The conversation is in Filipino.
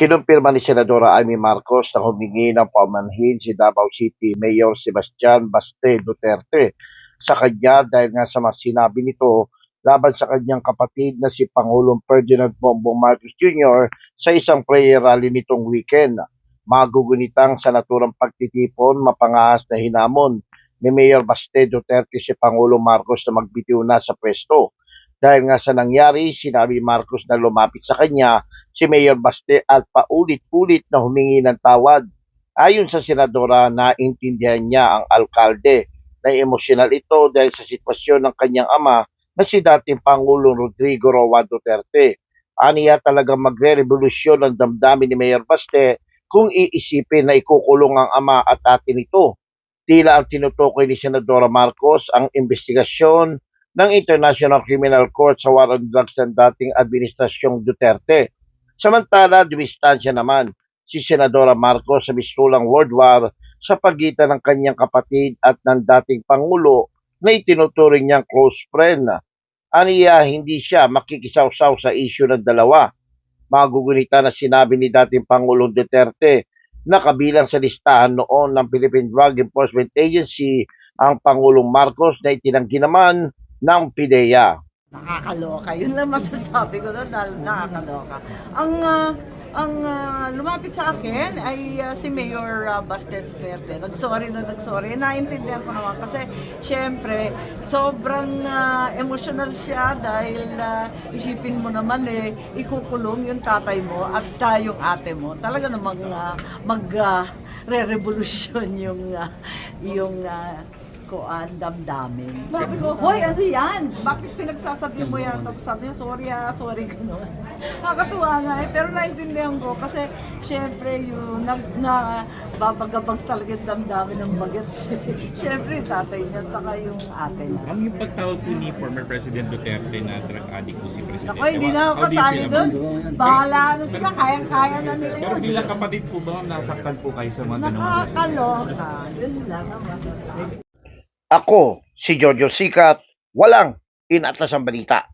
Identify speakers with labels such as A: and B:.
A: Kinumpirma ni Senadora Amy Marcos na humingi ng paumanhin si Davao City Mayor Sebastian Baste Duterte sa kanya dahil nga sa mga sinabi nito laban sa kanyang kapatid na si Pangulong Ferdinand Bongbong Marcos Jr. sa isang prayer rally nitong weekend. Magugunitang sa naturang pagtitipon, mapangahas na hinamon ni Mayor Baste Duterte si Pangulong Marcos na magbitiw na sa pwesto. Dahil nga sa nangyari, sinabi Marcos na lumapit sa kanya si Mayor Baste at paulit-ulit na humingi ng tawad. Ayon sa senadora, naintindihan niya ang alkalde na emosyonal ito dahil sa sitwasyon ng kanyang ama na si dating Pangulong Rodrigo Roa Duterte. Aniya talagang magre-revolusyon ang damdamin ni Mayor Baste kung iisipin na ikukulong ang ama at ate nito. Tila ang tinutukoy ni Senadora Marcos ang investigasyon ng International Criminal Court sa war on drugs ng dating administrasyong Duterte. Samantala, dumistansya naman si Senadora Marcos sa mistulang World War sa pagitan ng kanyang kapatid at ng dating Pangulo na itinuturing niyang close friend. Aniya, hindi siya makikisawsaw sa isyu ng dalawa. Magugunita na sinabi ni dating Pangulong Duterte na kabilang sa listahan noon ng Philippine Drug Enforcement Agency ang Pangulong Marcos na itinanggi naman ng PIDEA.
B: Nakakaloka. Yun lang masasabi ko doon dahil nakakaloka. Ang ah, ang ah, lumapit sa akin ay ah, si Mayor uh, Bastet Verde. Nag-sorry na nag-sorry. Naintindihan ko naman kasi syempre sobrang ah, emotional siya dahil ah, isipin mo naman eh ikukulong yung tatay mo at yung ate mo. Talaga namang ah, mag ah, re-revolusyon yung ah, yung ah, ko ang damdamin. Sabi ko, hoy, ano yan? Bakit pinagsasabi mo yan? Tapos sabi niya, sorry ah, sorry gano'n. Nakakatuwa nga eh, pero naintindihan ko kasi syempre yung nag, na babagabag talaga yung damdamin ng bagets. syempre yung tatay niya at saka yung ate niya.
C: Ang yung pagtawag po ni former President Duterte na drug addict po si Presidente.
B: Ako, hindi na ako
C: How do you
B: kasali
C: feel
B: doon.
C: about?
B: Bahala na sila, kayang-kaya na nila
C: Pero
B: yan.
C: bilang kapatid po ba, nasaktan po kayo sa mga ganong
B: Nakakaloka. Yun lang ang masasabi.
A: Ako, si Jojo Sikat, walang inatlas ang balita.